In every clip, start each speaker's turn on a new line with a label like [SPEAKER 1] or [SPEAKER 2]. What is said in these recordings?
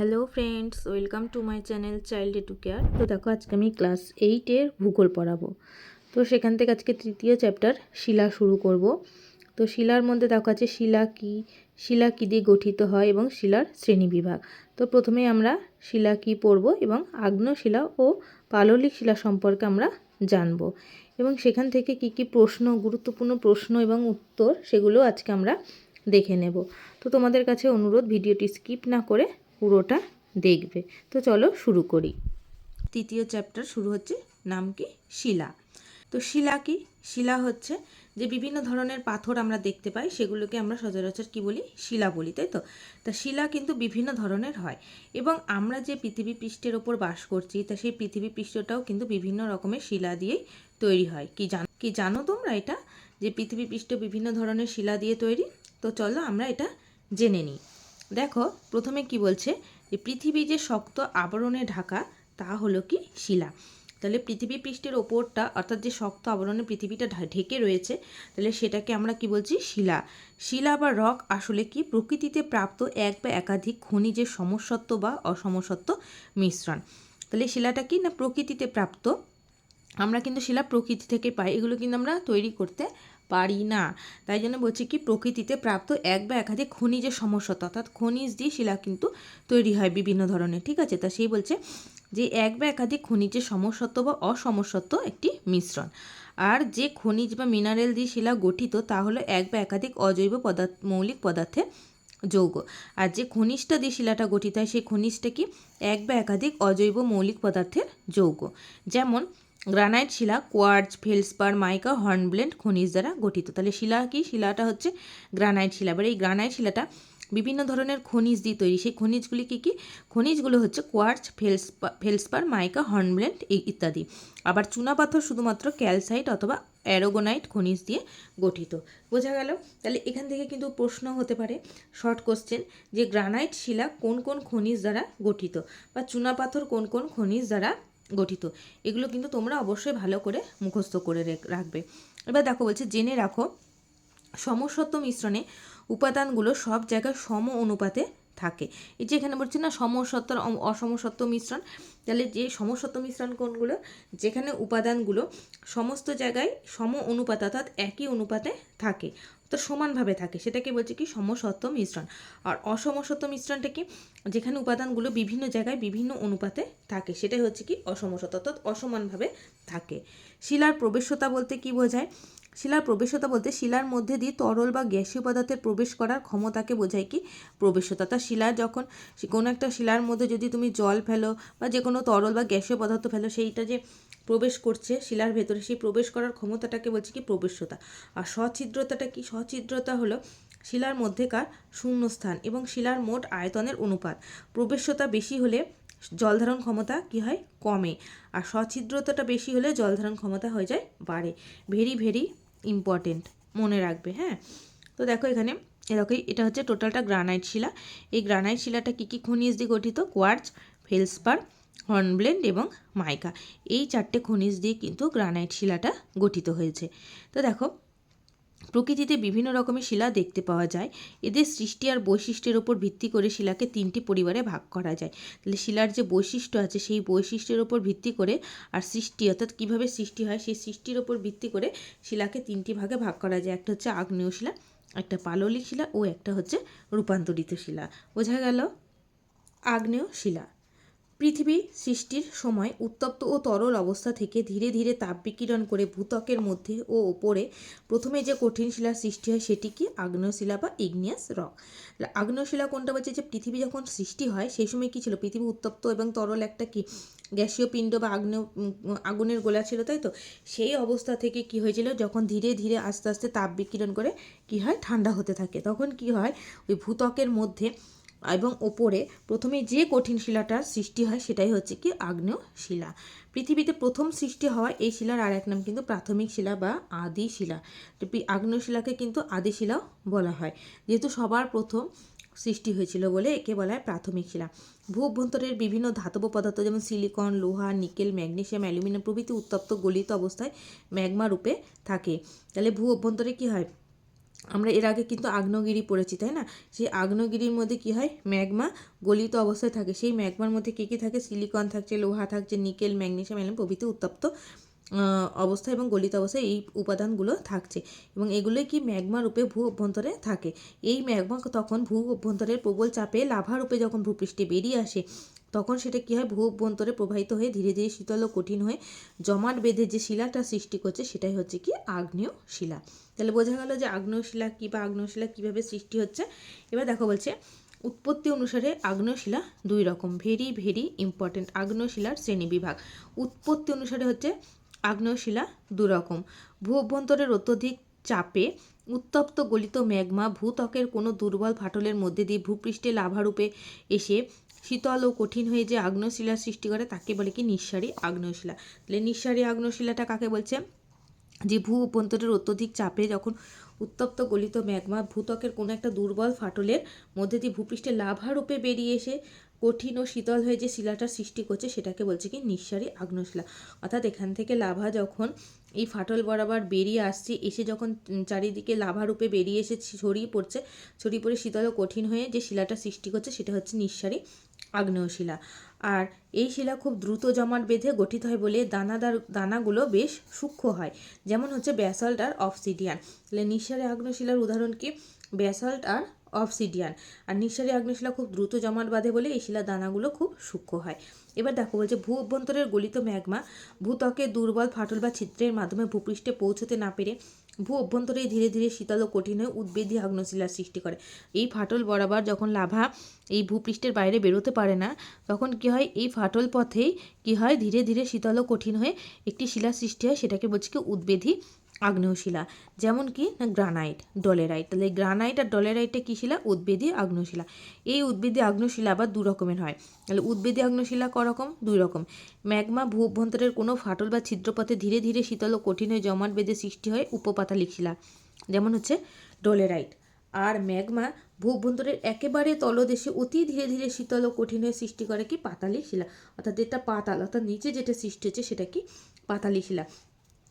[SPEAKER 1] Hello friends welcome to my channel child to care তো দেখো, আজকে আমি ক্লাস এইটের ভূগোল পড়াবো। তো সেখান থেকে আজকে তৃতীয় চ্যাপ্টার শিলা শুরু করব। তো শিলার মধ্যে দেখো আছে শিলা কি? শিলা কী দিয়ে গঠিত হয় এবং শিলার শ্রেণীবিভাগ তো প্রথমে আমরা শিলা কি পড়ব এবং আগ্নেয় শিলা ও পাললিক শিলা সম্পর্কে আমরা জানব। এবং সেখান থেকে কি কি প্রশ্ন, গুরুত্বপূর্ণ প্রশ্ন এবং উত্তর সেগুলো আজকে আমরা দেখে নেব। তো তোমাদের কাছে অনুরোধ, ভিডিওটি স্কিপ না করে পুরোটা দেখবে। তো চলো শুরু করি। তৃতীয় চ্যাপ্টার শুরু হচ্ছে নাম কি? শিলা। তো শিলা কি? শিলা হচ্ছে যে বিভিন্ন ধরনের পাথর আমরা দেখতে পাই, সেগুলোকে আমরা সচরাচর কি বলি? শিলা বলি, তাই তো? তা শিলা কিন্তু বিভিন্ন ধরনের হয় এবং আমরা যে পৃথিবী পৃষ্ঠের ওপর বাস করছি, তা সেই পৃথিবী পৃষ্ঠটাও কিন্তু বিভিন্ন রকমের শিলা দিয়েই তৈরি হয়। কি জানো কি জানো তোমরা এটা? যে পৃথিবী পৃষ্ঠ বিভিন্ন ধরনের শিলা দিয়ে তৈরি? তো চলো আমরা এটা জেনে নিই। দেখো, প্রথমে কি বলছে? যে পৃথিবী যে শক্ত আবরণে ঢাকা, তা হলো কি শিলা। তাহলে পৃথিবী পৃষ্ঠের ওপরটা, অর্থাৎ যে শক্ত আবরণে পৃথিবীটা ঢেকে রয়েছে, তাহলে সেটাকে আমরা কি বলছি? শিলা। শিলা বা রক আসলে কি? প্রকৃতিতে প্রাপ্ত এক বা একাধিক খনিজের সমসত্ব বা অসমসত্ব মিশ্রণ। তাহলে শিলাটা কি না প্রকৃতিতে প্রাপ্ত? আমরা কিন্তু শিলা প্রকৃতি থেকে পাই, এগুলো কিন্তু আমরা তৈরি করতে পারি না। তাই জন্য বলছি কি, প্রকৃতিতে প্রাপ্ত এক বা একাধিক খনিজের সমস্যা, অর্থাৎ খনিজ দিয়ে শিলা কিন্তু তৈরি হয় বিভিন্ন ধরনের, ঠিক আছে? তা সেই বলছে যে এক বা একাধিক খনিজের সমসত্ব বা অসমসত্ব একটি মিশ্রণ। আর যে খনিজ বা মিনারেল দিয়ে শিলা গঠিত, তা হলো এক বা একাধিক অজৈব পদার্থ, মৌলিক পদার্থের যৌগ। আর যে খনিজটা দিয়ে শিলাটা গঠিত হয়, সেই খনিজটা কি এক বা একাধিক অজৈব মৌলিক পদার্থের যৌগ। যেমন গ্রানাইট শিলা, কোয়ার্জ, ফেলসপার, মাইকা, হর্নব্লেন্ড, খনিজ দ্বারা গঠিত। তাহলে শিলা কি? শিলাটা হচ্ছে গ্রানাইট শিলা। এবার এই গ্রানাইট শিলাটা বিভিন্ন ধরনের খনিজ দিয়ে তৈরি। সেই খনিজগুলি কী কী? খনিজগুলো হচ্ছে কোয়ার্চ ফেলসপা, ফেলসপার, মাইকা, হর্নব্লেন্ড ইত্যাদি। আবার চুনাপাথর শুধুমাত্র ক্যালসাইট অথবা অ্যারোগোনাইট খনিজ দিয়ে গঠিত। বোঝা গেল? তাহলে এখান থেকে কিন্তু প্রশ্ন হতে পারে, শর্ট কোশ্চেন, যে গ্রানাইট শিলা কোন কোন খনিজ দ্বারা গঠিত বা চুনাপাথর কোন কোন খনিজ দ্বারা গঠিত। এগুলো কিন্তু তোমরা অবশ্যই ভালো করে মুখস্থ করে রেখ- রাখবে। এবার দেখো বলছে, জেনে রাখো, সমসত্ব মিশ্রণে উপাদানগুলো সব জায়গায় সম অনুপাতে থাকে। এই যে এখানে বলছে না, সমসত্ব অসমসত্ব মিশ্রণ, তাহলে যে সমসত্ব মিশ্রণ কোনগুলো? যেখানে উপাদানগুলো সমস্ত জায়গায় সম অনুপাত অর্থাৎ একই অনুপাতে থাকে। তো সমানভাবে থাকে। সেটাকে বলছে কি সমসত্ব মিশ্রণ। আর অসমসত্ব মিশ্রণটা কি? যেখানে উপাদানগুলো বিভিন্ন জায়গায় বিভিন্ন অনুপাতে থাকে। সেটাই হচ্ছে কি অসমসত্ব অর্থাৎ অসমানভাবে থাকে। শিলার প্রবেশতা বলতে কি বোঝায়? শিলার প্রবেশতা বলতে শিলার মধ্যে দিয়ে তরল বা গ্যাসীয় পদার্থের প্রবেশ করার ক্ষমতাকে বোঝায় কি? প্রবেশতা। তা শিলা যখন কোনো একটা শিলার মধ্যে যদি তুমি জল ফেলো বা যে কোনো তরল বা গ্যাসীয় পদার্থ ফেলো, সেইটা যে প্রবেশ করছে, শিলার ভেতরে। সেই প্রবেশ করার ক্ষমতাটাকে বলছে কি? প্রবেশ্যতা আর সছিদ্রতাটা কি? সছিদ্রতা হলো শিলার মধ্যেকার শূন্যস্থান এবং শিলার মোট আয়তনের অনুপাত। প্রবেশ্যতা বেশি হলে জলধারণ ক্ষমতা কি হয়? কমে। আর সছিদ্রতাটা বেশি হলে জলধারণ ক্ষমতা হয়ে যায়, বাড়ে। ভেরি ভেরি ইম্পর্টেন্ট মনে রাখবে হ্যাঁ? তো দেখো এখানে এরকম এটা হচ্ছে টোটালটা গ্রানাইট শিলা। এই গ্রানাইট শিলাটা কী কী খনিজ দিয়ে গঠিত? কোয়ার্চ ফেলসপার হর্নব্লেন্ড এবং মাইকা। এই চারটে খনিজ দিয়ে কিন্তু গ্রানাইট শিলাটা গঠিত হয়েছে। তো দেখো, প্রকৃতিতে বিভিন্ন রকমের শিলা দেখতে পাওয়া যায়। এদের সৃষ্টি আর বৈশিষ্ট্যের ওপর ভিত্তি করে শিলাকে তিনটি পরিবারে ভাগ করা যায়। তাহলে শিলার যে বৈশিষ্ট্য আছে, সেই বৈশিষ্ট্যের ওপর ভিত্তি করে আর সৃষ্টি, অর্থাৎ কীভাবে সৃষ্টি হয়, সেই সৃষ্টির ওপর ভিত্তি করে শিলাকে তিনটি ভাগে ভাগ করা যায়। একটা হচ্ছে আগ্নেয় শিলা, একটা পাললিক শিলা ও একটা হচ্ছে রূপান্তরিত শিলা। বোঝা গেল? আগ্নেয় শিলা। পৃথিবী সৃষ্টির সময় উত্তপ্ত ও তরল অবস্থা থেকে ধীরে ধীরে তাপ বিকিরণ করে ভূত্বকের মধ্যে ও ওপরে প্রথমে যে কঠিন শিলার সৃষ্টি হয় সেটি কি আগ্নেয় শিলা বা ইগনিয়াস রক। তাহলে আগ্নেয় শিলা কোনটা বলছে যে পৃথিবী যখন সৃষ্টি হয়, সেই সময় কী ছিল? পৃথিবী উত্তপ্ত এবং তরল একটা কি? গ্যাসীয় পিণ্ড বা আগ্নেয় আগুনের গোলা ছিল, তাই তো? সেই অবস্থা থেকে কি হয়েছিল? যখন ধীরে ধীরে আস্তে আস্তে তাপ বিকিরণ করে কি হয়? ঠান্ডা হতে থাকে। তখন কি হয়? ওই ভূত্বকের মধ্যে এবং ওপরে প্রথমে যে কঠিন শিলাটার সৃষ্টি হয় সেটাই হচ্ছে কি আগ্নেয় শিলা পৃথিবীতে প্রথম সৃষ্টি হওয়া এই শিলার আর এক নাম কিন্তু প্রাথমিক শিলা বা আদি শিলা। আগ্নেয় শিলাকে কিন্তু আদি শিলাও বলা হয়। যেহেতু সবার প্রথম সৃষ্টি হয়েছিল বলে একে বলা হয় প্রাথমিক শিলা। ভূ অভ্যন্তরের বিভিন্ন ধাতব পদার্থ যেমন সিলিকন, লোহা, নিকেল, ম্যাগনেশিয়াম, অ্যালুমিনিয়াম প্রভৃতি উত্তপ্ত গলিত অবস্থায় ম্যাগমা রূপে থাকে। তাহলে ভূ অভ্যন্তরে কী হয়? আমরা এর আগে কিন্তু আগ্নেয়গিরি পড়েছি, তাই না? সেই আগ্নেয়গিরির মধ্যে কি হয়? ম্যাগমা গলিত অবস্থায় থাকে। সেই ম্যাগমার মধ্যে কী কী থাকে? সিলিকন থাকছে, লোহা থাকছে, নিকেল, ম্যাগনেশিয়াম অ্যালুমিনিয়াম প্রভৃতি উত্তপ্ত অবস্থা এবং গলিত অবস্থায় এই উপাদানগুলো থাকছে। এবং এগুলোই কি ম্যাগমা রূপে ভূ অভ্যন্তরে থাকে। এই ম্যাগমা তখন ভূ অভ্যন্তরের প্রবল চাপে লাভা রূপে যখন ভূপৃষ্ঠে বেরিয়ে আসে, তখন সেটা কী হয়? ভূ অভ্যন্তরে প্রবাহিত হয়ে ধীরে ধীরে শীতল ও কঠিন হয়ে জমাট বেঁধে যে শিলাটা সৃষ্টি করছে, সেটাই হচ্ছে কি? আগ্নেয় শিলা। তাহলে বোঝা গেল যে আগ্নেয় শিলা কী বা আগ্নেয় শিলা কীভাবে সৃষ্টি হচ্ছে। এবার দেখো বলছে, উৎপত্তি অনুসারে আগ্নেয় শিলা দুই রকম ভেরি ভেরি ইম্পর্টেন্ট আগ্নেয় শিলার শ্রেণি বিভাগ। উৎপত্তি অনুসারে হচ্ছে আগ্নেয় শিলা দু রকম ভূ অভ্যন্তরের অত্যধিক চাপে উত্তপ্ত গলিত ম্যাগমা, ভূত্বকের কোনো দুর্বল ফাটলের মধ্যে দিয়ে ভূপৃষ্ঠে লাভারূপে এসে শীতল ও কঠিন হয়ে যে আগ্নেয় শিলার সৃষ্টি করে, তাকে বলে কি নিঃসারী আগ্নেয় শিলা তাহলে নিঃসারী আগ্নেয় শিলাটা কাকে বলছে? যে ভূ অভ্যন্তরের অত্যধিক চাপে যখন উত্তপ্ত গলিত ম্যাগমা ভূত্বকের কোনো একটা দুর্বল ফাটলের মধ্যে দিয়ে ভূপৃষ্ঠে লাভারূপে বেরিয়ে এসে কঠিন ও শীতল হয়ে যে শিলাটার সৃষ্টি করছে সেটাকে বলছে কি নিঃসারী আগ্নেয়শিলা। অর্থাৎ এখান থেকে লাভা যখন এই ফাটল বরাবর বেরিয়ে আসছে, এসে যখন চারিদিকে লাভারূপে বেরিয়ে এসে ছড়িয়ে পড়ছে, ছড়িয়ে পড়ে শীতল ও কঠিন হয়ে যে শিলাটা সৃষ্টি করছে সেটা হচ্ছে নিঃসারী আগ্নেয় শিলা আর এই শিলা খুব দ্রুত জমাট বেঁধে গঠিত হয় বলে দানাদার, দানাগুলো বেশ সূক্ষ্ম হয়। যেমন হচ্ছে ব্যাসল্ট আর অফসিডিয়ান। তাহলে নিঃসারী আগ্নেয় শিলার উদাহরণ কি? ব্যাসল্ট আর অফসিডিয়ান। আর নিঃসারী আগ্নেয়শিলা খুব দ্রুত জমাট বাঁধে বলে এই শিলা দানাগুলো খুব সূক্ষ্ম হয়। এবার দেখো বলছে ভূ অভ্যন্তরের গলিত ম্যাগমা ভূত্বকে দুর্বল ফাটল বা ছিদ্রের মাধ্যমে ভূপৃষ্ঠে পৌঁছতে না পেরে ভূ অভ্যন্তরে ধীরে ধীরে শীতল ও কঠিন হয়ে উদ্বেদী আগ্নেয়শিলার সৃষ্টি করে। এই ফাটল বরাবর যখন লাভা এই ভূপৃষ্ঠের বাইরে বেরোতে পারে না, তখন কি হয়? এই ফাটল পথেই কি হয়? ধীরে ধীরে শীতল ও কঠিন হয়ে একটি শিলা সৃষ্টি হয়, সেটাকে বলছে কি উদ্বেধী আগ্নেয়শিলা যেমন কি না গ্রানাইট, ডলেরাইট। তাহলে গ্রানাইট আর ডলেরাইটটা কী শিলা? উদ্বেদী আগ্নেয়শিলা। এই উদ্বেদী আগ্নেয়শিলা আবার দু রকমের হয়। তাহলে উদ্বেদী আগ্নেয়শিলা ক রকম দুই রকম। ম্যাগমা ভূ অভ্যন্তরের কোনো ফাটল বা ছিদ্রপথে ধীরে ধীরে শীতল ও কঠিন হয়ে জমাট বেঁধে সৃষ্টি হয় উপপাতালিক শিলা, যেমন হচ্ছে ডলেরাইট। আর ম্যাগমা ভূ অভ্যন্তরের একেবারে তলদেশে অতি ধীরে ধীরে শীতল ও কঠিন হয়ে সৃষ্টি করে কি? পাতালিক শিলা। অর্থাৎ যেটা পাতাল, অর্থাৎ নিচে যেটা সৃষ্টি হচ্ছে সেটা কি? পাতালিক শিলা।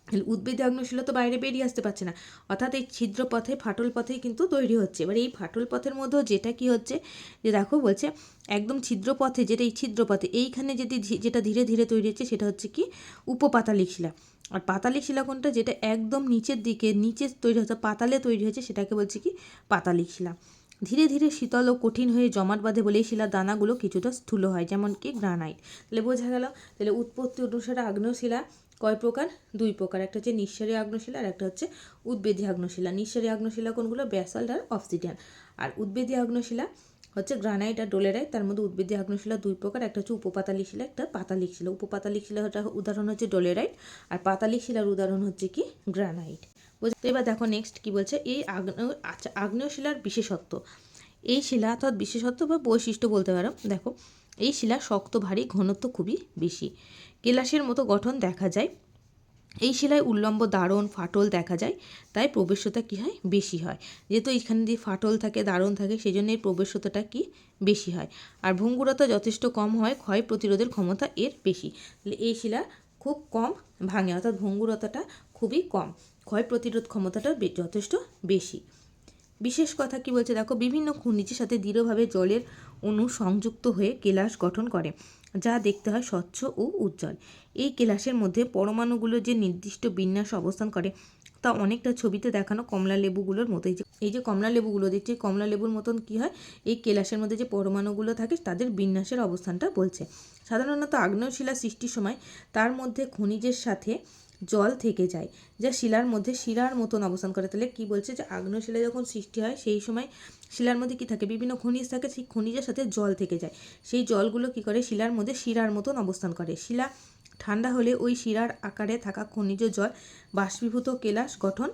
[SPEAKER 1] তাহলে উদ্ভিদ আগ্নেয়শিলা তো বাইরে বেরিয়ে আসতে পারছে না। অর্থাৎ এই ছিদ্র পথে, ফাটল পথে কিন্তু তৈরি হচ্ছে। এবার এই ফাটল পথের মধ্যেও যেটা কি হচ্ছে, যে দেখো বলছে, একদম ছিদ্র পথে, যেটা এই ছিদ্র পথে, এইখানে যদি যেটা ধীরে ধীরে তৈরি হচ্ছে, সেটা হচ্ছে কি, উপপাতালিক শিলা। আর পাতালিক শিলা কোনটা, যেটা একদম নিচের দিকে, নিচে তৈরি হচ্ছে, পাতালে তৈরি হয়েছে সেটাকে বলছে কি, পাতালিক শিলা। ধীরে ধীরে শীতল ও কঠিন হয়ে জমাট বাঁধে বলে শিলার দানাগুলো কিছুটা স্থূল হয়, যেমন কি গ্রানাইট। তাহলে বোঝা গেল, তাহলে উৎপত্তি অনুসারে আগ্নেয় শিলা কয় প্রকার? দুই প্রকার, একটা হচ্ছে নিঃসারী আগ্নেয়শিলা আর একটা হচ্ছে উদ্বেদী আগ্নেয়শিলা। নিঃসারী আগ্নেয়শিলা কোনগুলো? ব্যাসাল্ট আর অফসিডিয়ান। আর উদ্বেদী আগ্নেয়শিলা হচ্ছে গ্রানাইট আর ডোলেরাইট, তার মধ্যে উদ্ভিদী আগ্নেয়শিলা দুই প্রকার, একটা হচ্ছে উপপাতালিক শিলা একটা পাতালিক শিলা উপপাতালিক শিলার উদাহরণ হচ্ছে ডোলেরাইট আর পাতালিক শিলার উদাহরণ হচ্ছে কি? গ্রানাইট। বুঝতে এবার দেখো নেক্সট কি বলছে? এই আগ্নেয় আচ্ছা আগ্নেয় শিলার বিশেষত্ব। এই শিলা অর্থাৎ বিশেষত্ব বা বৈশিষ্ট্য বলতে পারো। দেখো, এই শিলা শক্ত, ভারী, ঘনত্ব খুবই বেশি। কেলাসের মতো গঠন দেখা যায়। এই শিলায় উল্লম্ব দারণ ফাটল দেখা যায়, তাই প্রবেশ্যতা কী হয়? বেশি হয়। যেহেতু এখানে দিয়ে ফাটল থাকে, দারণ থাকে সেই জন্য এর প্রবেশ্যতাটা কি? বেশি হয়। আর ভঙ্গুরতা যথেষ্ট কম হয়, ক্ষয় প্রতিরোধের ক্ষমতা এর বেশি। এই শিলা খুব কম ভাঙে, অর্থাৎ ভঙ্গুরতাটা খুবই কম। ক্ষয় প্রতিরোধ ক্ষমতাটা যথেষ্ট বেশি। বিশেষ কথা কি বলছে দেখো, বিভিন্ন খনিজের সাথে দৃঢ়ভাবে জলের অণু সংযুক্ত হয়ে কেলাস গঠন করে, যা দেখতে হয় স্বচ্ছ ও উজ্জ্বল। এই কেলাসের মধ্যে পরমাণুগুলো যে নির্দিষ্ট বিন্যাস অবস্থান করে, তা অনেকটা ছবিতে দেখানো কমলা লেবুগুলোর মতো এই যে কমলা লেবুগুলো, দেখছি কমলা লেবুর মতন কি হয়? এই কেলাসের মধ্যে যে পরমাণুগুলো থাকে, তাদের বিন্যাসের অবস্থানটা বলছে। সাধারণত আগ্নেয় শিলা সৃষ্টির সময়, তার মধ্যে খনিজের সাথে জল থেকে যায়। যা শিলার মধ্যে শিরার মতন অবস্থান করে। তাহলে কি বলছে যে আগ্নেয় শিলা যখন সৃষ্টি হয়, সেই সময় শিলার মধ্যে কি থাকে? বিভিন্ন খনিজ থাকে, সেই খনিজের সাথে জল থেকে যায়। সেই জলগুলো কি করে? শিলার মধ্যে শিরার মতন অবস্থান করে। শিলা ঠান্ডা হলে ওই শিরার আকারে থাকা খনিজ জল বাষ্পীভূত কেলাস গঠন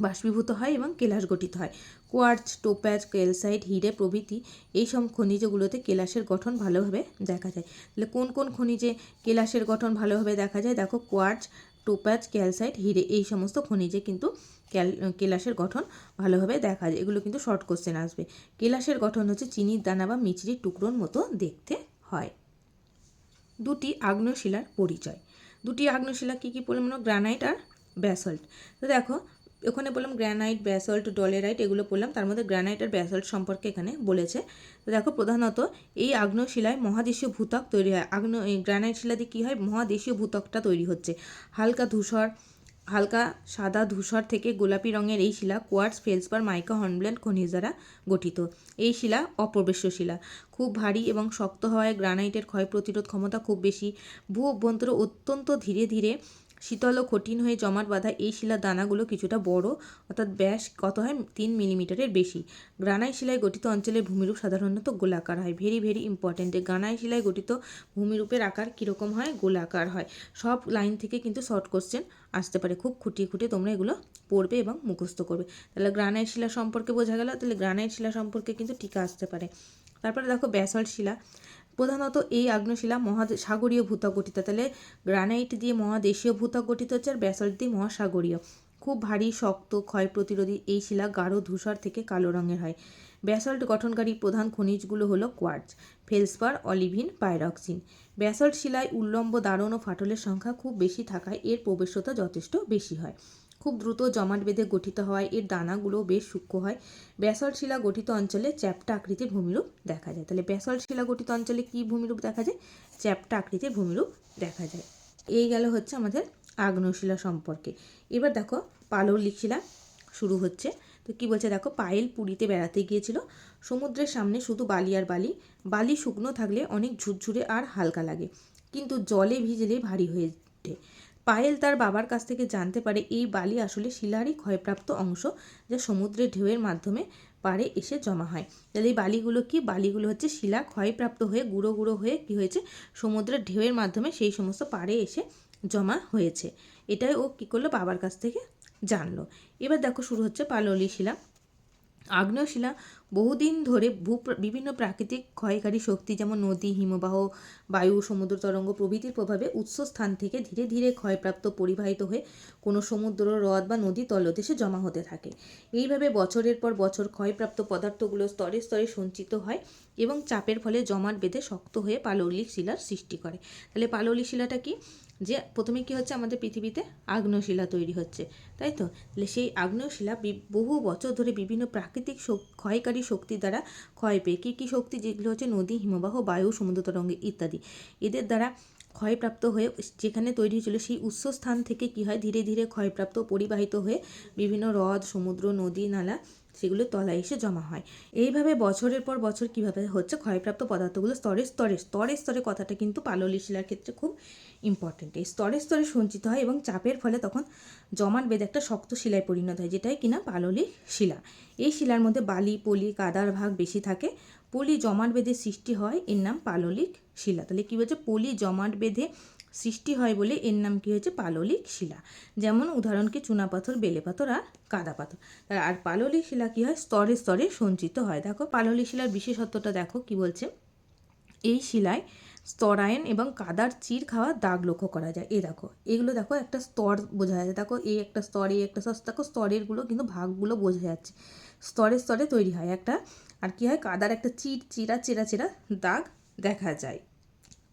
[SPEAKER 1] বাষ্পীভূত হয় এবং কেলাস গঠিত হয়। কোয়ার্চ টোপ্যাজ, ক্যালসাইট, হিরে প্রভৃতি এই সব খনিজগুলোতে কেলাসের গঠন ভালোভাবে দেখা যায়। তাহলে কোন কোন খনিজে কেলাসের গঠন ভালোভাবে দেখা যায়? দেখো কোয়ার্চ টোপ্যাজ ক্যালসাইট, হিরে এই সমস্ত খনিজে কিন্তু ক্যাল, কেলাসের গঠন ভালোভাবে দেখা যায়। এগুলো কিন্তু শর্ট কোশ্চেন আসবে। কেলাসের গঠন হচ্ছে চিনির দানা বা মিচড়ির টুকরোর মতো দেখতে হয়। দুটি আগ্নেয়শিলার পরিচয়। দুটি আগ্নেয়শিলা কী কী পরিমাণ? গ্রানাইট আর ব্যাসল্ট। তো দেখো ওখানে বললাম গ্র্যানাইট ব্যাসল্ট ডলেরাইট এগুলো পড়লাম তার মধ্যে গ্র্যানাইট আর ব্যাসল্ট সম্পর্কে এখানে বলেছে। তো দেখো প্রধানত এই আগ্নেয় শিলায় মহাদেশীয় ভূতক তৈরি হয়। আগ্নেয় এই গ্র্যানাইট শিলা দিয়ে কী হয়? মহাদেশীয় ভূতকটা তৈরি হচ্ছে। হালকা ধূসর, হালকা সাদা ধূসর থেকে গোলাপি রঙের এই শিলা কোয়ার্টস ফেলসপার মাইকা হর্নব্লেন্ড খনিজ দ্বারা গঠিত। এই শিলা অপ্রবেশ্য শিলা। খুব ভারী এবং শক্ত হওয়ায় গ্রানাইটের ক্ষয় প্রতিরোধ ক্ষমতা খুব বেশি। ভূ অভ্যন্তরে অত্যন্ত ধীরে ধীরে শীতল ও কঠিন হয়ে জমাট বাঁধা এই শিলার দানাগুলো কিছুটা বড়, অর্থাৎ ব্যাস কত হয়? তিন মিলিমিটারের বেশি। গ্রানাইট শিলায় গঠিত অঞ্চলের ভূমিরূপ সাধারণত গোলাকার হয়। ভেরি ভেরি ইম্পর্টেন্ট যে গ্রানাইট শিলায় গঠিত ভূমিরূপের আকার কীরকম হয়? গোলাকার হয়। সব লাইন থেকে কিন্তু শর্ট কোশ্চেন আসতে পারে। খুব খুঁটিয়ে খুঁটিয়ে তোমরা এগুলো পড়বে এবং মুখস্থ করবে। তাহলে গ্রানাইট শিলা সম্পর্কে বোঝা গেল। তাহলে গ্রানাইট শিলা সম্পর্কে কিন্তু টিকা আসতে পারে। তারপরে দেখো ব্যাসল্ট শিলা। প্রধানত এই আগ্নেয়শিলা মহা সাগরীয় ভূত্বক গঠিত তাহলে গ্রানাইট দিয়ে মহাদেশীয় ভূত্বক গঠিত হচ্ছে আর ব্যাসল্ট দিয়ে মহাসাগরীয়। খুব ভারী, শক্ত, ক্ষয় প্রতিরোধী এই শিলা গাঢ় ধূসর থেকে কালো রঙের হয়। ব্যাসল্ট গঠনকারী প্রধান খনিজগুলো হলো quartz, feldspar, olivine, pyroxene. Basalt শিলায় উল্লম্ব দারণ ও ফাটলের সংখ্যা খুব বেশি থাকায় এর প্রবেশতা যথেষ্ট বেশি হয়। খুব দ্রুত জমাট বেঁধে গঠিত হওয়ায় এর দানাগুলো বেশ সূক্ষ্ম হয়। ব্যাসল্ট শিলা গঠিত অঞ্চলে চ্যাপ্টা আকৃতির ভূমিরূপ দেখা যায়। তাহলে ব্যাসল্ট শিলা গঠিত অঞ্চলে কী ভূমিরূপ দেখা যায়? চ্যাপটা আকৃতির ভূমিরূপ দেখা যায়। এই গেল হচ্ছে আমাদের আগ্নেয়শিলা সম্পর্কে। এবার দেখো পাললিক শিলা শুরু হচ্ছে। তো কী বলছে দেখো? পায়েল পুরীতে বেড়াতে গিয়েছিল। সমুদ্রের সামনে শুধু বালি আর বালি। বালি শুকনো থাকলে অনেক ঝুরঝুরে আর হালকা লাগে। কিন্তু জলে ভিজলে ভারী হয়ে ওঠে। পায়েল তার বাবার কাছ থেকে জানতে পারে এই বালি আসলে শিলারই ক্ষয়প্রাপ্ত অংশ যা সমুদ্রের ঢেউয়ের মাধ্যমে পাড়ে এসে জমা হয়। তাহলে এই বালিগুলো কি? বালিগুলো হচ্ছে শিলা, ক্ষয়প্রাপ্ত হয়ে গুঁড়ো গুঁড়ো হয়ে কি হয়েছে? সমুদ্রের ঢেউয়ের মাধ্যমে সেই সমস্ত পাড়ে এসে জমা হয়েছে। এটাই ও কী করল? বাবার কাছ থেকে জানলো। এবার দেখো শুরু হচ্ছে পাললি শিলা। আগ্নেয় শিলা বহুদিন ধরে ভূ বিভিন্ন প্রাকৃতিক ক্ষয়কারী শক্তি যেমন নদী, হিমবাহ, বায়ু, সমুদ্র তরঙ্গ প্রভৃতির প্রভাবে উৎস স্থান থেকে ধীরে ধীরে ক্ষয়প্রাপ্ত পরিবাহিত হয়ে কোনো সমুদ্র, হ্রদ বা নদী তলদেশে জমা হতে থাকে। এইভাবে বছরের পর বছর ক্ষয়প্রাপ্ত পদার্থগুলো স্তরে স্তরে সঞ্চিত হয় এবং চাপের ফলে জমাট বেঁধে শক্ত হয়ে পাললিক শিলার সৃষ্টি করে। তাহলে পাললিক শিলাটা কি? যে প্রথমে কি হচ্ছে? আমাদের পৃথিবীতে আগ্নেয়শিলা তৈরি হচ্ছে, তাই তো? তাহলে সেই আগ্নেয়শিলা বহু বছর ধরে বিভিন্ন প্রাকৃতিক ক্ষয়কারী শক্তি দ্বারা ক্ষয় পেয়ে, কী কী শক্তি যেগুলো হচ্ছে? নদী, হিমবাহ, বায়ু, সমুদ্র তরঙ্গ ইত্যাদি। এদের দ্বারা ক্ষয়প্রাপ্ত হয়ে যেখানে তৈরি হয়েছিল সেই উৎসস্থান থেকে কি হয়? ধীরে ধীরে ক্ষয়প্রাপ্ত, পরিবাহিত হয়ে বিভিন্ন হ্রদ, সমুদ্র, নদী, নালা সেগুলো তলায় এসে জমা হয়। এইভাবে বছরের পর বছর কীভাবে হচ্ছে ক্ষয়প্রাপ্ত পদার্থগুলো স্তরে স্তরে স্তরে স্তরে কথাটা কিন্তু পাললি শিলার ক্ষেত্রে খুব ইম্পর্টেন্ট এই স্তরে স্তরে সঞ্চিত হয় এবং চাপের ফলে তখন জমাট বেঁধে একটা শক্ত শিলায় পরিণত হয়, যেটাই কিনা পাললি শিলা এই শিলার মধ্যে বালি, পলি কাদার ভাগ বেশি থাকে। পলি জমাট বেঁধে সৃষ্টি হয়, এর নাম পাললিক শিলা। তাহলে কী বলছে? পলি জমাট বেঁধে সৃষ্টি হয় বলে এর নাম কী হয়েছে? পাললিক শিলা। যেমন উদাহরণ কি চুনাপাথর বেলে পাথর আর কাদা পাথর। আর পাললিক শিলা কী হয়? স্তরে স্তরে সঞ্চিত হয়। দেখো, পাললিক শিলার বিশেষত্বটা দেখো কি বলছে? এই শিলায় স্তরায়ন এবং কাদার চির খাওয়া দাগ লক্ষ্য করা যায়। এ দেখো, এগুলো দেখো একটা স্তর বোঝা যাচ্ছে। দেখো, এই একটা স্তর, এই একটা স্তর। দেখো, স্তরেরগুলো কিন্তু ভাগগুলো বোঝা যাচ্ছে। স্তরে স্তরে তৈরি হয়। একটা আর কি হয়? কাদার একটা চির, চিরা, চেরা চেরা দাগ দেখা যায়।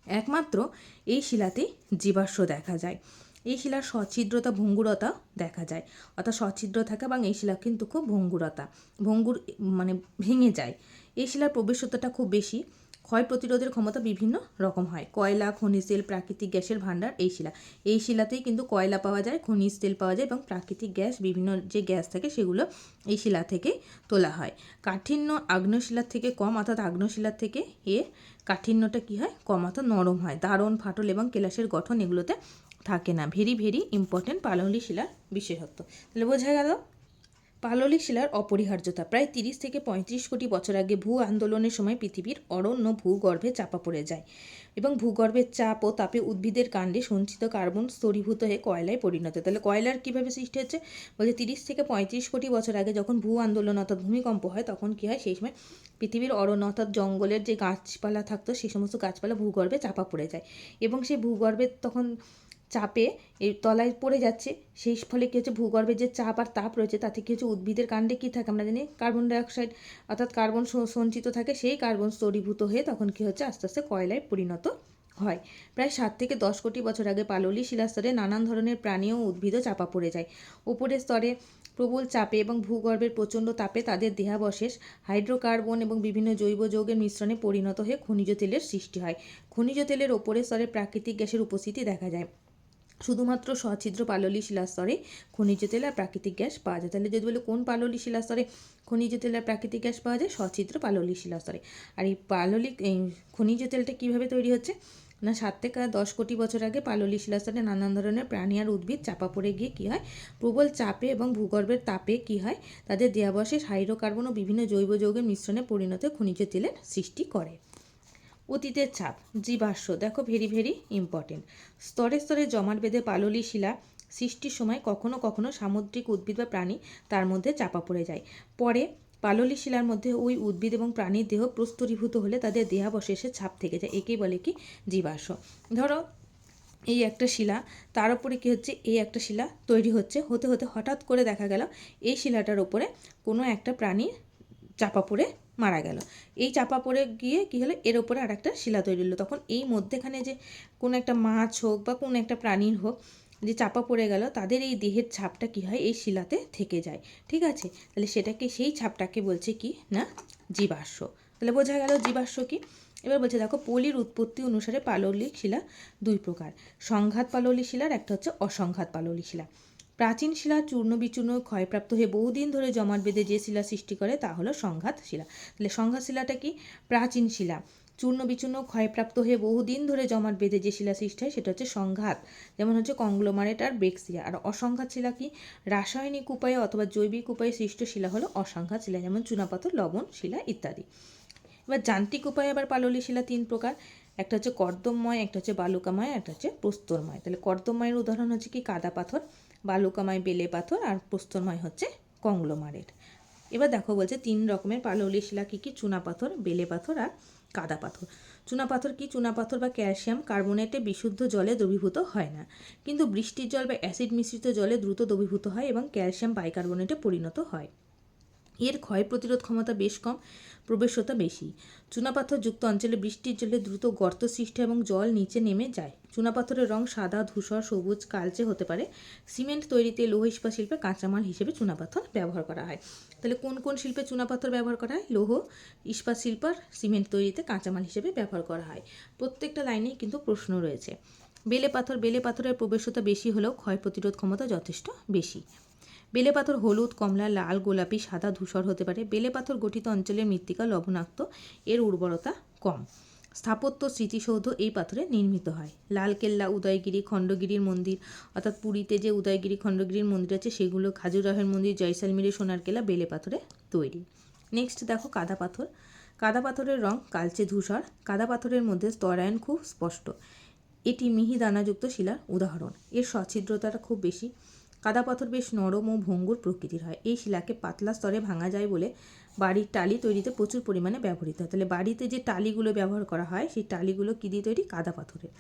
[SPEAKER 1] একমাত্র এই শিলাতেই জীবাশ্ম দেখা যায়। এই শিলার সছিদ্রতা ভঙ্গুরতা দেখা যায়। অর্থাৎ সছিদ্র থাকে এবং এই শিলা কিন্তু খুব ভঙ্গুরতা, ভঙ্গুর মানে ভেঙে যায়। এই শিলার প্রবেশতাটা খুব বেশি। ক্ষয় প্রতিরোধের ক্ষমতা বিভিন্ন রকম হয়। কয়লা, খনিজ তেল, প্রাকৃতিক গ্যাসের ভাণ্ডার, এই শিলা। এই শিলাতেই কিন্তু কয়লা পাওয়া যায়, খনিজ তেল পাওয়া যায় এবং প্রাকৃতিক গ্যাস, বিভিন্ন যে গ্যাস থাকে সেগুলো এই শিলা থেকে তোলা হয়। কাঠিন্য আগ্নেয়শিলার থেকে কম, অর্থাৎ আগ্নেয়শিলার থেকে এর কাঠিন্যটা কী হয়? কমাতো নরম হয়। দারণ, ফাটল এবং কেলাসের গঠন এগুলোতে থাকে না। ভেরি ভেরি ইম্পর্টেন্ট পাললি শিলার বিশেষত্ব। তাহলে বোঝা গেল? পাললিক শিলার অপরিহার্যতা। প্রায় তিরিশ থেকে পঁয়ত্রিশ কোটি বছর আগে ভূ আন্দোলনের সময় পৃথিবীর অরণ্য ভূগর্ভে চাপা পড়ে যায়। এবং ভূগর্ভের চাপ ও তাপে উদ্ভিদের কাণ্ডে সঞ্চিত কার্বন স্তরীভূত হয়ে কয়লায় পরিণত তাহলে কয়লার কীভাবে সৃষ্টি হচ্ছে? বলছে তিরিশ থেকে পঁয়ত্রিশ কোটি বছর আগে যখন ভূ আন্দোলন অর্থাৎ ভূমিকম্প হয়, তখন কী হয়? সেই সময় পৃথিবীর অরণ্য অর্থাৎ জঙ্গলের যে গাছপালা থাকতো সেই সমস্ত গাছপালা ভূগর্ভে চাপা পড়ে যায় এবং সেই ভূগর্ভের তখন চাপে এই তলায় পড়ে যাচ্ছে। সেই ফলে কী হচ্ছে? ভূগর্ভের যে চাপ আর তাপ রয়েছে, তাতে কী হচ্ছে? উদ্ভিদের কাণ্ডে কী থাকে? আমরা জানি কার্বন ডাইঅক্সাইড অর্থাৎ কার্বন সঞ্চিত থাকে, সেই কার্বন স্তরীভূত হয়ে তখন কী হচ্ছে? আস্তে আস্তে কয়লায় পরিণত হয়। প্রায় সাত থেকে দশ কোটি বছর আগে পাললি শিলাস্তরে নানান ধরনের প্রাণী ও উদ্ভিদও চাপা পড়ে যায়। উপরের স্তরে প্রবল চাপে এবং ভূগর্ভের প্রচণ্ড তাপে তাদের দেহাবশেষ হাইড্রোকার্বন এবং বিভিন্ন জৈব যৌগের মিশ্রণে পরিণত হয়ে খনিজ তেলের সৃষ্টি হয়। খনিজ তেলের ওপরের স্তরে প্রাকৃতিক গ্যাসের উপস্থিতি দেখা যায়। শুধুমাত্র সছিদ্র পাললি শিলাস্তরে খনিজ তেল আর প্রাকৃতিক গ্যাস পাওয়া যায়। তাহলে যদি বলি কোন পাললি শিলাস্তরে খনিজ তেল আর প্রাকৃতিক গ্যাস পাওয়া যায়? সছিদ্র পাললি শিলাস্তরে। আর এই পাললি, এই খনিজ তেলটা কীভাবে তৈরি হচ্ছে? না, সাত থেকে দশ কোটি বছর আগে পাললি শিলাস্তরে নানান ধরনের প্রাণী আর উদ্ভিদ চাপা পড়ে গিয়ে কী হয়? প্রবল চাপে এবং ভূগর্ভের তাপে কী হয়? তাদের দেহাবশেষ হাইড্রোকার্বন ও বিভিন্ন জৈব যৌগের মিশ্রণে পরিণত খনিজ তেলের সৃষ্টি করে। অতীতের ছাপ, জীবাশ্ম, দেখো ভেরি ভেরি ইম্পর্টেন্ট স্তরে স্তরে জমাট বেঁধে পাললি শিলা সৃষ্টির সময় কখনো কখনো সামুদ্রিক উদ্ভিদ বা প্রাণী তার মধ্যে চাপা পড়ে যায়। পরে পাললি শিলার মধ্যে ওই উদ্ভিদ এবং প্রাণীর দেহ প্রস্তরীভূত হলে তাদের দেহাবশেষে ছাপ থেকে যায়, একেই বলে কি? জীবাশ্ম। ধরো, এই একটা শিলা, তার উপরে কী হচ্ছে? এই একটা শিলা তৈরি হচ্ছে। হতে হতে হঠাৎ করে দেখা গেল, এই শিলাটার ওপরে কোনো একটা প্রাণী চাপা পড়ে মারা গেল। এই চাপা পড়ে গিয়ে কী হলো? এর ওপরে আর একটা শিলা তৈরি হলো। তখন এই মধ্যেখানে যে কোনো একটা মাছ হোক বা কোনো একটা প্রাণীর হোক যে চাপা পড়ে গেল, তাদের এই দেহের ছাপটা কি হয়? এই শিলাতে থেকে যায়। ঠিক আছে? তাহলে সেটাকে, সেই ছাপটাকে বলছে কি না? জীবাশ্ম। তাহলে বোঝা গেল জীবাশ্ম কি? এবার বলছে, দেখো, পলির উৎপত্তি অনুসারে পাললিক শিলা দুই প্রকার। সংঘাত পাললিক শিলার, একটা হচ্ছে অসংঘাত পাললিক শিলা। প্রাচীন শিলা চূর্ণ বিচূর্ণ ক্ষয়প্রাপ্ত হয়ে বহুদিন ধরে জমাট বেঁধে যে শিলা সৃষ্টি করে তা হলো সংঘাত শিলা। তাহলে সংঘাত শিলাটা কি? প্রাচীন শিলা। চূর্ণ বিচূর্ণ ক্ষয়প্রাপ্ত হয়ে বহুদিন ধরে জমাট বেঁধে যে শিলা সৃষ্টি হয় সেটা হচ্ছে সংঘাত। যেমন হচ্ছে কংগ্লোমারেট আর ব্রেক্সিয়া। আর অসংঘাত শিলা কি? রাসায়নিক উপায়ে অথবা জৈবিক উপায়ে সৃষ্ট শিলা হলো অসংঘাত শিলা, যেমন চুনাপাথর, লবণ শিলা ইত্যাদি। এবার যান্ত্রিক উপায়ে আবার পাললি শিলা তিন প্রকার। একটা হচ্ছে কর্দমময়, একটা হচ্ছে বালুকাময়, একটা হচ্ছে প্রস্তরময়। তাহলে কর্দমময়ের উদাহরণ হচ্ছে কি? কাদা পাথর। বালুকাময় বেলে পাথর আর প্রস্তরময় হচ্ছে কংলোমারের এবার দেখো বলছে তিন রকমের পাললি শিলা, কী কী? চুনা পাথর, বেলে পাথর আর কাদা পাথর। চুনা চুনাপাথর কি? চুনাপাথর বা ক্যালসিয়াম কার্বোনেটে বিশুদ্ধ জলে দ্রবীভূত হয় না। কিন্তু বৃষ্টির জল বা অ্যাসিড মিশ্রিত জলে দ্রুত দ্রবীভূত হয় এবং ক্যালসিয়াম বাইকার্বোনেটে পরিণত হয়। এর ক্ষয় প্রতিরোধ ক্ষমতা বেশ কম, প্রবেশতা বেশি। চুনাপাথরযুক্ত অঞ্চলে বৃষ্টির জলে দ্রুত গর্ত সৃষ্টি এবং জল নিচে নেমে যায়। চুনাপাথরের রং সাদা, ধূসর, সবুজ, কালচে হতে পারে। সিমেন্ট তৈরিতে লৌহ ইস্পাত শিল্পে কাঁচামাল হিসেবে চুনাপাথর ব্যবহার করা হয়। তাহলে কোন কোন শিল্পে চুনাপাথর ব্যবহার করা হয়? লৌহ ইস্পাত শিল্প আর সিমেন্ট তৈরিতে কাঁচামাল হিসেবে ব্যবহার করা হয়। প্রত্যেকটা লাইনেই কিন্তু প্রশ্ন রয়েছে। বেলে পাথর, বেলে পাথরের প্রবেশতা বেশি হলেও ক্ষয় প্রতিরোধ ক্ষমতা যথেষ্ট বেশি। বেলে পাথর হলুদ, কমলা, লাল, গোলাপি, সাদা, ধূসর হতে পারে। বেলে পাথর গঠিত অঞ্চলের মৃত্তিকা লবণাক্ত, এর উর্বরতা কম। স্থাপত্য স্মৃতিসৌধ এই পাথরে নির্মিত হয়। লালকেল্লা উদয়গিরি, খণ্ডগিরির মন্দির, অর্থাৎ পুরীতে যে উদয়গিরি, খণ্ডগিরির মন্দির আছে, সেগুলো খাজুরাহের মন্দির, জয়সালমিরের সোনার কেল্লা বেলে পাথরে তৈরি। নেক্সট দেখো কাদা পাথর। কাদা পাথরের রং কালচে ধূসর। কাদা পাথরের মধ্যে স্তরায়ন খুব স্পষ্ট। এটি মিহি দানাযুক্ত শিলার উদাহরণ। এর সছিদ্রতাটা খুব বেশি। কাদা পাথর বেশ নরম ও ভঙ্গুর প্রকৃতির হয়। এই শিলাকে পাতলা স্তরে ভাঙা যায় বলে বাড়ির টালি তৈরিতে প্রচুর পরিমাণে ব্যবহৃত হয়। তাহলে বাড়িতে যে টালিগুলো ব্যবহার করা হয়, সেই টালিগুলো কী দিয়ে তৈরি? কাদা পাথরের।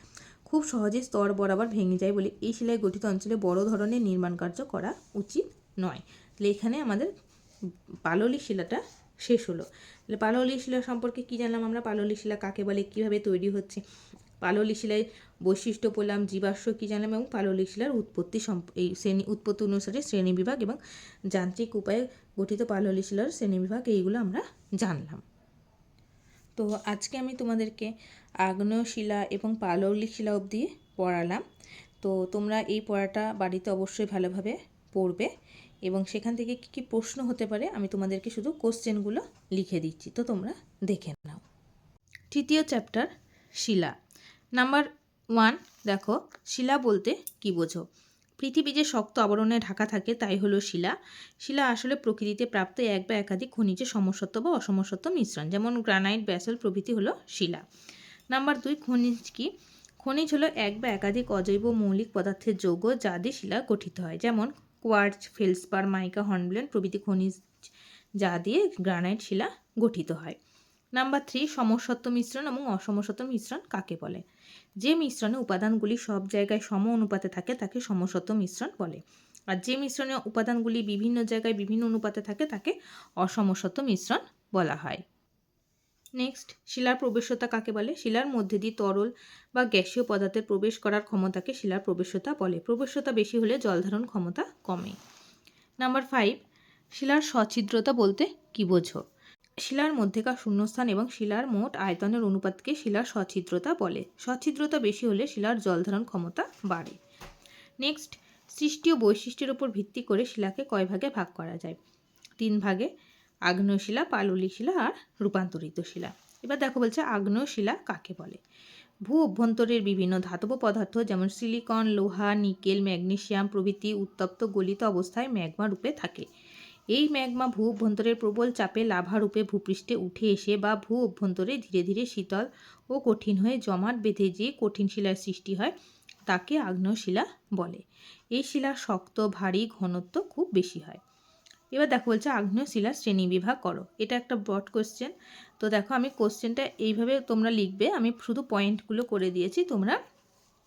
[SPEAKER 1] খুব সহজে স্তর বরাবর ভেঙে যায় বলে এই শিলায় গঠিত অঞ্চলে বড় ধরনের নির্মাণ কার্য করা উচিত নয়। তাহলে এখানে আমাদের পাললি শিলাটা শেষ হলো। তাহলে পাললি শিলা সম্পর্কে কী জানলাম আমরা? পাললি শিলা কাকে বলে? কীভাবে তৈরি হচ্ছে? পাললি শিলায় বৈশিষ্ট্য পেলাম জীবাশ্ম কী জানলাম এবং পাললি শিলার উৎপত্তি এই শ্রেণি, উৎপত্তি অনুসারে শ্রেণীবিভাগ এবং যান্ত্রিক উপায়ে গঠিত পাললি শিলার শ্রেণীবিভাগ এইগুলো আমরা জানলাম। তো আজকে আমি তোমাদেরকে আগ্নেয় শিলা এবং পাললিক শিলা অবধি পড়ালাম। তো তোমরা এই পড়াটা বাড়িতে অবশ্যই ভালোভাবে পড়বে এবং সেখান থেকে কী কী প্রশ্ন হতে পারে আমি তোমাদেরকে শুধু কোশ্চেনগুলো লিখে দিচ্ছি। তো তোমরা দেখে নাও। তৃতীয় চ্যাপ্টার শিলা। নাম্বার ওয়ান দেখো, শিলা বলতে কি বোঝো? পৃথিবী যে শক্ত আবরণে ঢাকা থাকে, তাই হলো শিলা। শিলা আসলে প্রকৃতিতে প্রাপ্ত এক বা একাধিক খনিজের সমসত্ব বা অসমসত্ব মিশ্রণ। যেমন গ্রানাইট, ব্যাসল প্রভৃতি হলো শিলা। নাম্বার দুই, খনিজ কি? খনিজ হলো এক বা একাধিক অজৈব মৌলিক পদার্থের যৌগ যা দিয়ে শিলা গঠিত হয়। যেমন কোয়ার্চ ফেলসপার, মাইকা, হর্নব্লেন প্রভৃতি খনিজ যা দিয়ে গ্রানাইট শিলা গঠিত হয়। নাম্বার থ্রি সমসত্ব মিশ্রণ এবং অসমসত্ব মিশ্রণ কাকে বলে? যে মিশ্রণে উপাদানগুলি সব জায়গায় সম অনুপাতে থাকে, তাকে সমসত্ব মিশ্রণ বলে। আর যে মিশ্রণে উপাদানগুলি বিভিন্ন জায়গায় বিভিন্ন অনুপাতে থাকে, তাকে অসমসত্ব মিশ্রণ বলা হয়। নেক্সট শিলার প্রবেশতা কাকে বলে? শিলার মধ্যে দিয়ে তরল বা গ্যাসীয় পদার্থের প্রবেশ করার ক্ষমতাকে শিলার প্রবেশতা বলে। প্রবেশতা বেশি হলে জলধারণ ক্ষমতা কমে। নাম্বার ফাইভ শিলার সছিদ্রতা বলতে কী বোঝো? শিলার মধ্যেকার শূন্যস্থান এবং শিলার মোট আয়তনের অনুপাতকে শিলার সছিদ্রতা বলে। সছিদ্রতা বেশি হলে শিলার জলধারণ ক্ষমতা বাড়ে। নেক্সট সৃষ্টি ও বৈশিষ্ট্যের উপর ভিত্তি করে শিলাকে কয় ভাগে ভাগ করা যায়? তিন ভাগে, আগ্নেয় শিলা পাললিক শিলা আর রূপান্তরিত শিলা। এবার দেখো বলছে আগ্নেয় শিলা কাকে বলে? ভূ অভ্যন্তরের বিভিন্ন ধাতব পদার্থ যেমন সিলিকন লোহা নিকেল ম্যাগনেশিয়াম প্রভৃতি উত্তপ্ত গলিত অবস্থায় ম্যাগমা রূপে থাকে। এই ম্যাগমা ভূ অভ্যন্তরের প্রবল চাপে লাভা রূপে ভূপৃষ্ঠে উঠে এসে বা ভূ অভ্যন্তরে ধীরে ধীরে শীতল ও কঠিন হয়ে জমাট বেঁধে যে কঠিন শিলার সৃষ্টি হয়, তাকে আগ্নেয় শিলা বলে। এই শিলা শক্ত, ভারী, ঘনত্ব খুব বেশি হয়। এবার দেখো বলছে আগ্নেয় শিলার শ্রেণি বিভাগ করো। এটা একটা ব্রড কোশ্চেন তো দেখো আমি কোশ্চেনটা এইভাবে তোমরা লিখবে। আমি শুধু পয়েন্টগুলো করে দিয়েছি। তোমরা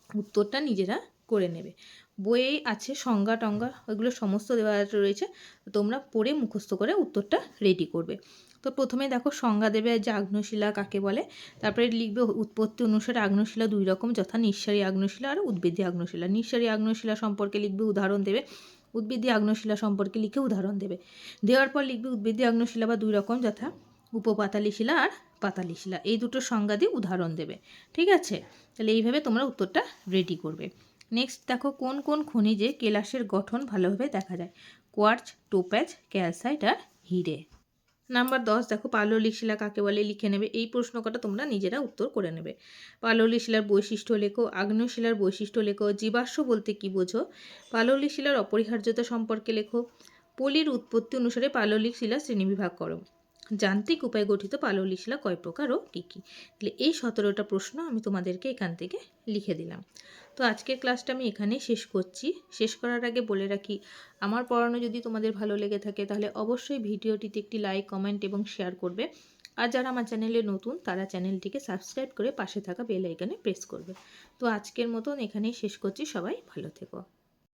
[SPEAKER 1] উত্তরটা নিজেরা করে নেবে। বইয়ে আছে সংজ্ঞা টঙ্গা ওইগুলো সমস্ত দেওয়া রয়েছে। তোমরা পড়ে মুখস্থ করে উত্তরটা রেডি করবে। তো প্রথমে দেখো সংজ্ঞা দেবে যে আগ্নেয়শিলা কাকে বলে। তারপরে লিখবে উৎপত্তি অনুসারে আগ্নেয়শিলা দুই রকম, যথা নিঃসারী আগ্নেয়শিলা আর উদ্ভিদী আগ্নেয়শিলা। নিঃসারী আগ্নেয়শিলা সম্পর্কে লিখবে উদাহরণ দেবে। উদ্ভিদী আগ্নেয়শিলা সম্পর্কে লিখে উদাহরণ দেবে। দেওয়ার পর লিখবে উদ্ভিদী আগ্নেয়শিলা বা দুই রকম, যথা উপপাতালি শিলা আর পাতালি শিলা এই দুটো সংজ্ঞা দিয়ে উদাহরণ দেবে। ঠিক আছে? তাহলে এইভাবে তোমরা উত্তরটা রেডি করবে। নেক্সট দেখো কোন কোন খনিজে কেলাসের গঠন ভালোভাবে দেখা যায়। কোয়ার্চ টোপ্যাচ ক্যালসাইট আর হিরে। নাম্বার দশ, দেখো পাললিক শিলা কাকে বলে? লিখে নেবে। এই প্রশ্ন কটা তোমরা নিজেরা উত্তর করে নেবে। পাললিক শিলার বৈশিষ্ট্য লেখো, আগ্নেয় শিলার বৈশিষ্ট্য লেখো, জীবাশ্ম বলতে কি বোঝো? পাললিক শিলার অপরিহার্যতা সম্পর্কে লেখো। পলির উৎপত্তি অনুসারে পাললিক শিলা শ্রেণীবিভাগ করো। যান্ত্রিক উপায়ে গঠিত পাললিক শিলা কয় প্রকার ও কী কী? তাহলে এই সতেরোটা প্রশ্ন আমি তোমাদেরকে এখান থেকে লিখে দিলাম। তো আজকের ক্লাসটা আমি এখানে শেষ করছি। শেষ করার আগে বলে রাখি, আমার পড়ানো যদি তোমাদের ভালো লেগে থাকে, তাহলে অবশ্যই ভিডিওটিতে একটি লাইক কমেন্ট এবং শেয়ার করবে। আর যারা আমার চ্যানেলে নতুন, তারা চ্যানেলটিকে সাবস্ক্রাইব করে পাশে থাকা বেল আইকনে প্রেস করবে। তো আজকের মতন এখানেই শেষ করছি। সবাই ভালো থেকো।